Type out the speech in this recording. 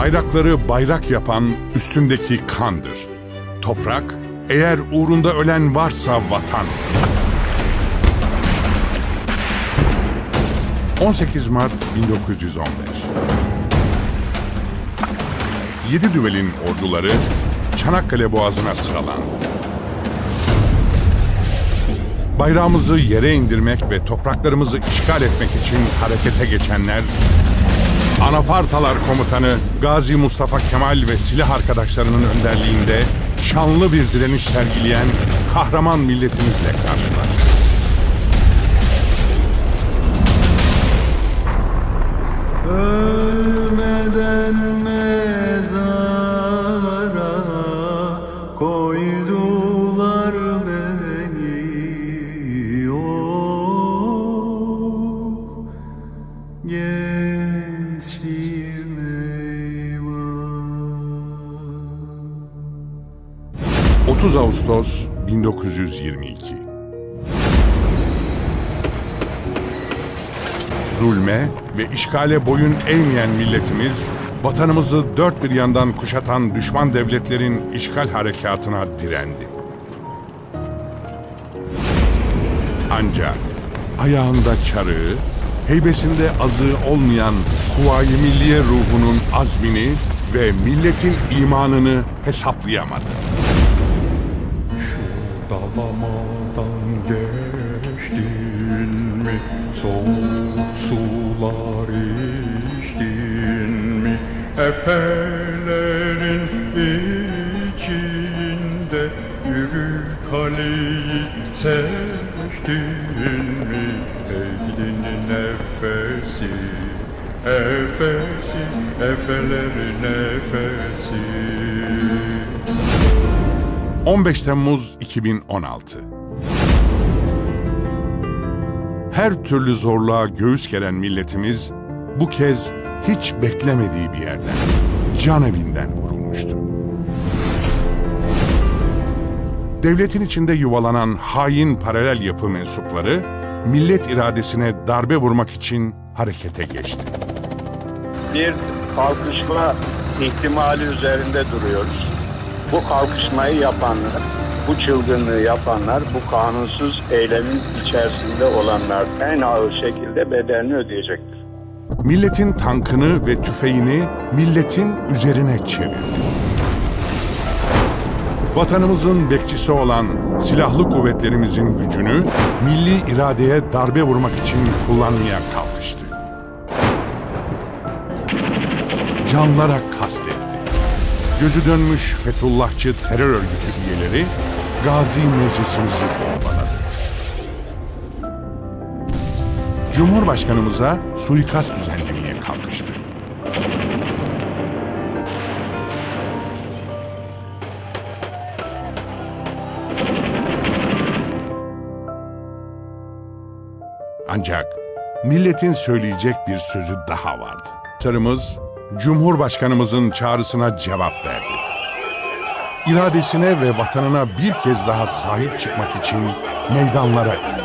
Bayrakları bayrak yapan üstündeki kandır. Toprak, eğer uğrunda ölen varsa vatan. 18 Mart 1915 Yedi düvelin orduları Çanakkale Boğazı'na sıralandı. Bayrağımızı yere indirmek ve topraklarımızı işgal etmek için harekete geçenler, Anafartalar Komutanı Gazi Mustafa Kemal ve silah arkadaşlarının önderliğinde şanlı bir direniş sergileyen kahraman milletimizle karşılaştı. 30 Ağustos 1922 Zulme ve işgale boyun eğmeyen milletimiz, vatanımızı dört bir yandan kuşatan düşman devletlerin işgal harekatına direndi. Ancak ayağında çarığı, heybesinde azığı olmayan Kuvayi Milliye ruhunun azmini ve milletin imanını hesaplayamadı. Dalamadan geçtin mi? Soğuk sular içtin mi? Efelerin içinde Yürü kaleyi seçtin mi? Eğdin nefesi Efesi, efelerin nefesi 15 Temmuz 2016 Her türlü zorluğa göğüs geren milletimiz bu kez hiç beklemediği bir yerden, can evinden vurulmuştu. Devletin içinde yuvalanan hain paralel yapı mensupları millet iradesine darbe vurmak için harekete geçti. bir kalkışma ihtimali üzerinde duruyoruz. Bu kalkışmayı yapanlar, bu çılgınlığı yapanlar, bu kanunsuz eylemin içerisinde olanlar en ağır şekilde bedelini ödeyecektir. Milletin tankını ve tüfeğini milletin üzerine çevirdi. Vatanımızın bekçisi olan silahlı kuvvetlerimizin gücünü milli iradeye darbe vurmak için kullanmaya kalkıştı. Canlara kastetti. Gözü dönmüş Fethullahçı terör örgütü üyeleri Gazi Meclisimizi bombaladı. Cumhurbaşkanımıza suikast düzenlemeye kalkıştı. Ancak milletin söyleyecek bir sözü daha vardı. Tarımız Cumhurbaşkanımızın çağrısına cevap verdi. İradesine ve vatanına bir kez daha sahip çıkmak için meydanlara indi.